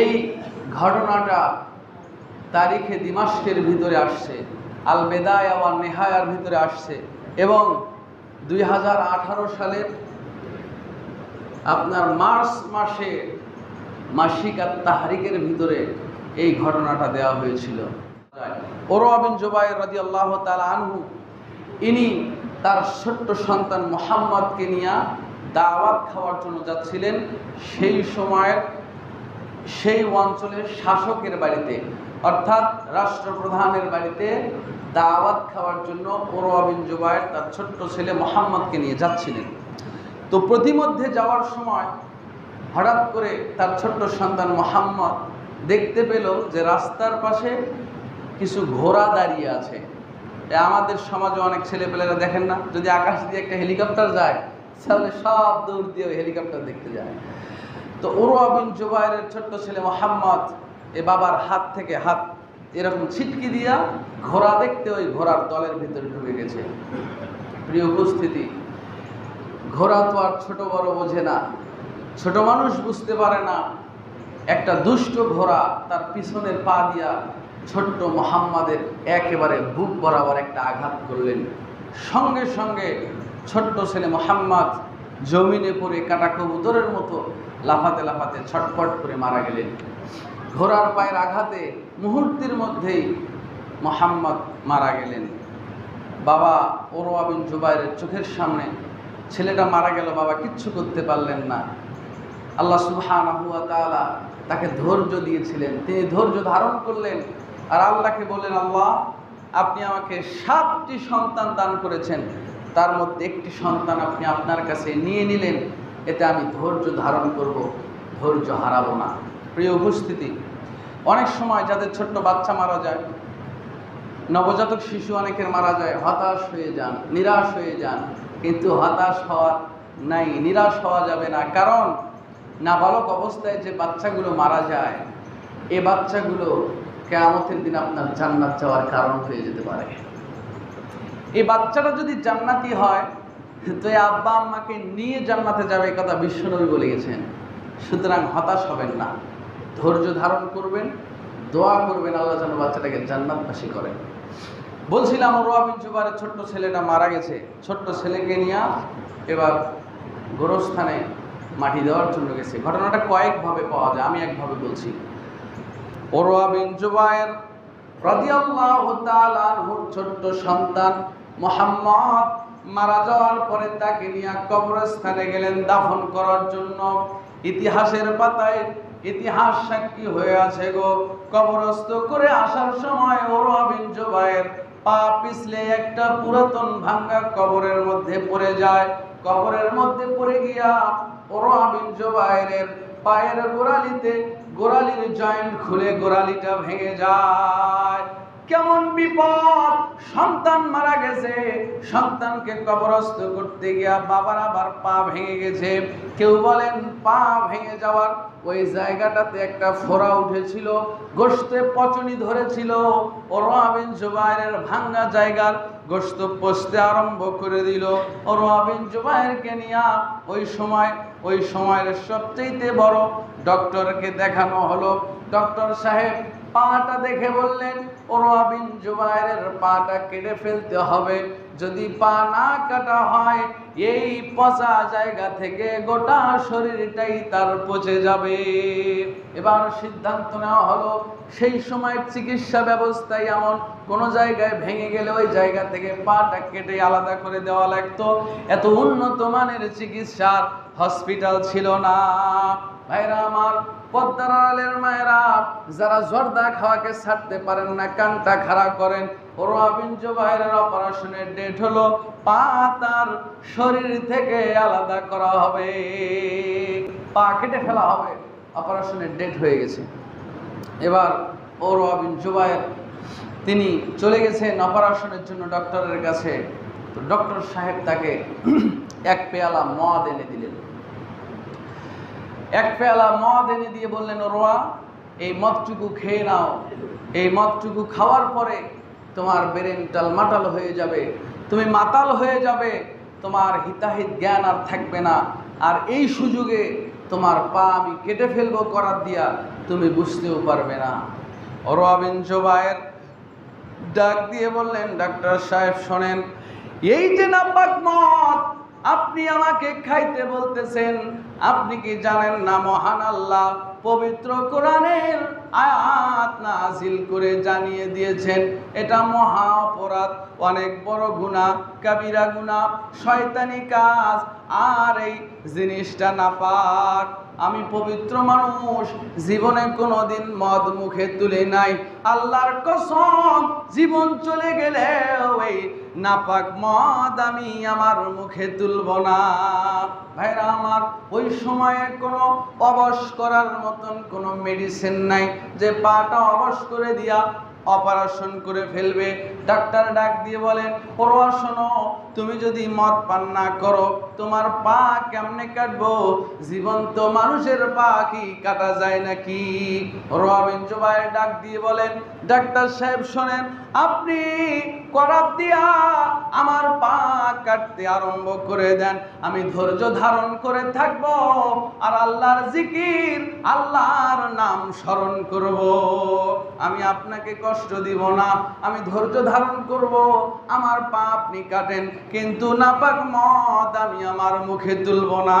এই ঘটনাটা তারিখে দিমাস্কের ভিতরে আসছে আল বেদায় আওয়ার নেহায়ার ভিতরে আসছে এবং দুই হাজার আঠারো সালের আপনার মার্চ মাসে মাসিক আর তাহারিকের ভিতরে এই ঘটনাটা দেওয়া হয়েছিল। ওরওয়া বিন জুবাইর রাজি আল্লাহ তালা আনহু, ইনি তার ছোট্ট সন্তান মোহাম্মদকে নিয়ে দাওয়াত খাওয়ার জন্য যাচ্ছিলেন, সেই সময়ের সেই অঞ্চলের শাসকের বাড়িতে, অর্থাৎ রাষ্ট্রপ্রধানের বাড়িতে দাওয়াত খাওয়ার জন্য ওরওয়া বিন জুবাইর তার ছোট্ট ছেলে মোহাম্মদকে নিয়ে যাচ্ছিলেন। তো প্রতিমধ্যে যাওয়ার সময় হঠাৎ করে তার ছোট্ট সন্তান মোহাম্মদ দেখতে পেল যে রাস্তার পাশে কিছু ঘোড়া দাঁড়িয়ে আছে। আমাদের সমাজে অনেক ছেলেপেলেরা দেখেন না, যদি আকাশ দিয়ে একটা হেলিকপ্টার যায়, তাহলে সব দৌড় দিয়ে হেলিকপ্টার দেখতে যায়। তো ওরওয়া বিন জুবাইরের ছোট্ট ছেলে মোহাম্মদ, এ বাবার হাত থেকে হাত এরকম ছিটকি দিয়া ঘোড়া দেখতে ওই ঘোড়ার দলের ভিতরে ঢুকে গেছে। প্রিয় উপস্থিতি, ঘোড়া তো আর ছোট বড় বোঝে না, ছোট মানুষ বুঝতে পারে না, একটা দুষ্ট ঘোড়া তার পিছনের পা দিয়া ছোট্ট মোহাম্মদের একেবারে বুক বরাবর একটা আঘাত করলেন। সঙ্গে সঙ্গে ছোট্ট ছেলে মোহাম্মদ জমিনে পড়ে কাটা কবুতরের মতো লাফাতে লাফাতে ছটফট করে মারা গেলেন। ঘোড়ার পায়ের আঘাতে মুহূর্তের মধ্যেই মোহাম্মদ মারা গেলেন। বাবা ওরওয়া বিন জুবাইরের চোখের সামনে ছেলেটা মারা গেল, বাবা কিচ্ছু করতে পারলেন না। আল্লাহ সুহান তাআলা তাকে ধৈর্য দিয়েছিলেন, তিনি ধৈর্য ধারণ করলেন আর আল্লাহকে বললেন, আল্লাহ, আপনি আমাকে সাতটি সন্তান দান করেছেন। তার মধ্যে একটি সন্তান আপনি আপনার কাছে নিয়ে নিলেন। এতে আমি ধৈর্য ধারণ করব, ধৈর্য হারাবো না। প্রিয় উপস্থিতি, অনেক সময় যাদের ছোট্ট বাচ্চা মারা যায়, নবজাতক শিশু অনেকের মারা যায়, হতাশ হয়ে যান, নিরাশ হয়ে যান, কিন্তু হতাশ হওয়ার নাই, নিরাশ হওয়া যাবে না। কারণ নাবালক অবস্থায় যে বাচ্চাগুলো মারা যায়, এ বাচ্চাগুলো কেয়ামতের দিন আপনার জান্নাত যাওয়ার কারণ হয়ে যেতে পারে। এই বাচ্চাটা যদি জান্নাতি হয় তো আব্বা আম্মাকে নিয়ে জান্নাতে যাবে কথা বিশ্বনবী বলে গেছেন। সুতরাং হতাশ হবেন না। ধৈর্য ধারণ করবেন, দোয়া করবেন, আল্লাহ যেন বাচ্চাটাকে জান্নাতবাসী করেন বলছিলাম রবিন জুবারের ছোট্ট ছেলেটা মারা গেছে। ছোট্ট ছেলেকে নিয়ে এবার গোরস্থানে মাটি দেওয়ার জন্য গেছে। ঘটনাটা কয়েকভাবে পাওয়া যায়, আমি একভাবে বলছি। ওরোয়া বিন জুবায়ের রাদিয়াল্লাহু তাআলা ছোট্ট সন্তান মোহাম্মদ মারা যাওয়ার পরে তাকে নিয়ে কবরস্থানে গেলেন দাফন করার জন্য। ইতিহাসের পাতায় ইতিহাস সাক্ষী হয়ে আছে গো। কবরস্থ করে আসার সময় ওরোয়া বিন জুবায়ের পা পিছলে একটা পুরাতন ভাঙ্গা কবরের মধ্যে পড়ে যায়। কবরের মধ্যে পড়ে গিয়া ওরোয়া বিন জুবায়েরের পায়ের গোড়ালিতে গোড়ালির জয়েন্ট খুলে গোড়ালিটা ভেঙে যায়। কেমন বিপদ? সন্তান মারা গেছে। সন্তানকে কবরস্থ করতে গিয়া বাবার আবার পা ভেঙে গেছে। কেউ বলেন, পা ভেঙে যাওয়ার ওই জায়গাটাতে একটা ফোড়া উঠেছিল গোস্তে পচনি ধরেছিল। ওরবিন জুবাইরের ভাঙ্গা জায়গার গোস্ত পচতে আরম্ভ করে দিল। ওরবিন জুবাইরকে নিয়ে ওই সময়, ওই সময়ের সবচেয়ে বড় ডক্টরকে দেখানো হলো। ডক্টর সাহেব পাটা দেখে বললেন, ওরওয়া বিন জুবাইরের পাটা কেটে ফেলতে হবে। যদি পা না কাটা হয়, এই পচা জায়গা থেকে গোটা শরীরটাই তার পচে যাবে। এবার সিদ্ধান্ত নেওয়া হলো, সেই সময়ের চিকিৎসা ব্যবস্থায় এমন, কোনো জায়গায় ভেঙে গেলে ওই জায়গা থেকে পাটা কেটে আলাদা করে দেওয়া লাগতো। এত উন্নত মানের চিকিৎসার হসপিটাল ছিল না। ভাইরা আমার পদ্মার মায়েরা, যারা জর্দা খাওয়াকে ছাড়তে পারেন না, কানটা খাড়া করেন। রবিন জুবাইরের অপারেশনের ডেট হলো পা তার শরীর থেকে আলাদা করা হবে। পা কেটে ফেলা হবে। অপারেশনের ডেট হয়ে গেছে। এবার ও রবিন জুবাইর, তিনি চলে গেছেন অপারেশনের জন্য ডক্টরের কাছে। তো ডক্টর সাহেব তাকে এক পেয়ালা মদ এনে দিলেন। এক পেয়ালা মদ এনে দিয়ে বললেন, রোয়া, এই মদটুকু খেয়ে নাও। এই মদটুকু খাওয়ার পরে তোমার ব্রেন টালমাটাল হয়ে যাবে, তুমি মাতাল হয়ে যাবে, তোমার হিতাহিত জ্ঞান আর থাকবে না। আর এই সুযোগে তোমার পা আমি কেটে ফেলব করার দিয়া তুমি বুঝতেও পারবে না। অরবিন জোবায়ের ডাক দিয়ে বললেন, ডাক্তার সাহেব শোনেন, এই যে নাপাক মদ আমাকে খাইতে বলতেছেন, আপনি কি জানেন না মহান আল্লাহ? পবিত্র কোরআনের আয়াত নাজিল করে জানিয়ে দিয়েছেন, এটা মহা অপরাধ অনেক বড় গুনাহ, কাবিরা গুনাহ, শয়তানি কাজ, আর এই জিনিসটা নাপাক। আমি পবিত্র মানুষ, জীবনে কোনোদিন মদ মুখে তুলে নাই। আল্লাহর কসম, জীবন চলে গেলেও এই নাপাক মদ আমি আমার মুখে তুলব না। ভাইরা আমার, ওই সময়ে কোনো অবশ করার মতন কোনো মেডিসিন নাই। যে পাটা অবশ করে দিয়া অপারেশন করে ফেলবে। ডাক্তার ডাক দিয়ে বলেন পড়ুয়া শোনো, তুমি যদি মদ পান না করো, তোমার পা কেমনে কাটবো? জীবন্ত মানুষের পা কি কাটা যায় নাকি? জোবাই ডাক দিয়ে বলেন ডাক্তার সাহেব শোনেন, আপনি করাত দিয়া আমার পা কাটতে আরম্ভ করে দেন। আমি ধৈর্য ধারণ করে থাকব আর আল্লাহর জিকির, আল্লাহর নাম স্মরণ করব। আমি আপনাকে কষ্ট দিব না। আমি ধৈর্য ধারণ করব। আমার পা আপনি কাটেন, কিন্তু নাপাক মদ আমি আমার মুখে তুলব না।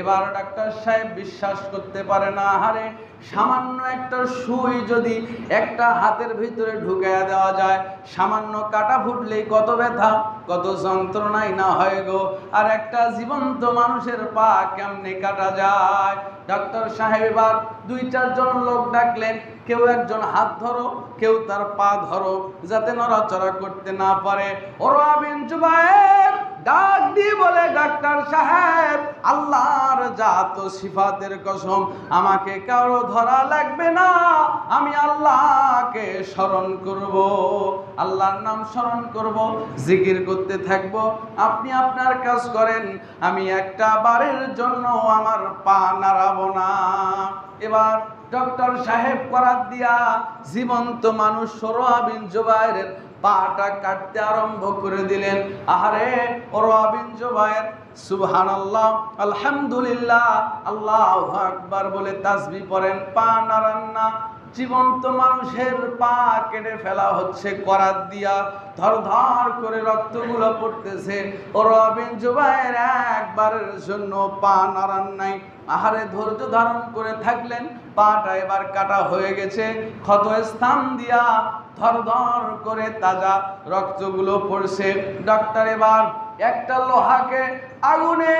এবার ডাক্তার সাহেব বিশ্বাস করতে পারে না, হারে সামান্য একটা সুই যদি একটা হাতের ভিতরে ঢুকাইয়া দেওয়া যায়, সামান্য কাটা ফুটলেই কত ব্যথা, কত যন্ত্রণাই না হয় গো। আর একটা জীবন্ত মানুষের পা কেমনে কাটা যায়? ডাক্তার সাহেব এবার দুই চারজন লোক ডাকলেন, কেউ একজন হাত ধরো, কেউ তার পা ধরো, যাতে নড়াচড়া করতে না পারে। ওরা বিন ডাক দিয়ে বলে, ডাক্তার সাহেব, আল্লাহর জাত সিফাতের কসম, আমাকে কারও ধরা লাগবে না। আমি আল্লাহকে স্মরণ করব, আল্লাহর নাম স্মরণ করব, জিকির করতে থাকব। আপনি আপনার কাজ করেন, আমি একটা বারের জন্য আমার পা নাড়াবো না। এবার ডক্টর সাহেব করার দিয়া জীবন্ত মানুষ সরোয়াবিন জুবাইরের পাটা কাটতে আরম্ভ করে দিলেন। আহারে ওরাবিন জুবাইর, সুবহানাল্লাহ, আলহামদুলিল্লাহ, আল্লাহ আকবার বলে তাসবি পড়েন। পা নাড়ান না। জীবন্ত মানুষের পা কেটে ফেলা হচ্ছে করাত দিয়া। ধর ধর করে রক্তগুলো পড়তেছে। ও রবিন জুবাইর একবারের জন্য পা নাড়ান আহারে, ধৈর্য ধারণ করে থাকলেন। পাটা এবার কাটা হয়ে গেছে। ক্ষত স্থান দিয়া ধর ধর করে তাজা রক্তগুলো পড়ছে। ডক্টর এবার একটা লোহাকে আগুনে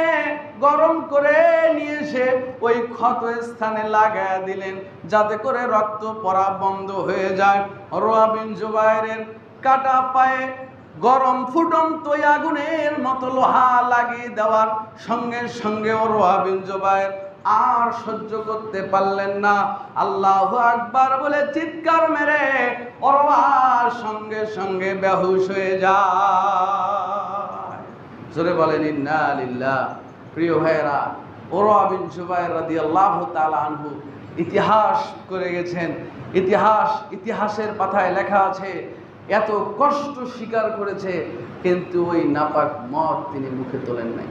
গরম করে নিয়ে এসে ওই ক্ষত স্থানে লাগায় দিলেন যাতে করে রক্ত পড়া বন্ধ হয়ে যায়। রোয়াবিন জুবাইরের কাটা পায়ে গরম ফুটন্ত আগুনের মতো লোহা লাগিয়ে দেওয়ার সঙ্গে সঙ্গে ও রোয়াবিন জুবাইর আর সহ্য করতে পারলেন না। আল্লাহ আকবার বলে চিৎকার মেরে ওরবার সঙ্গে সঙ্গে বেহুশ হয়ে যায়। জোরে বলেন, ইন্না লিল্লাহ। প্রিয় ভাইয়েরা ওরা বিন জুবাইর রাদিয়াল্লাহু তাআলা আনহু ইতিহাস করে গেছেন। ইতিহাস, ইতিহাসের পাতায় লেখা আছে, এত কষ্ট স্বীকার করেছে, কিন্তু ওই নাপাক মত তিনি মুখে তোলেন নাই।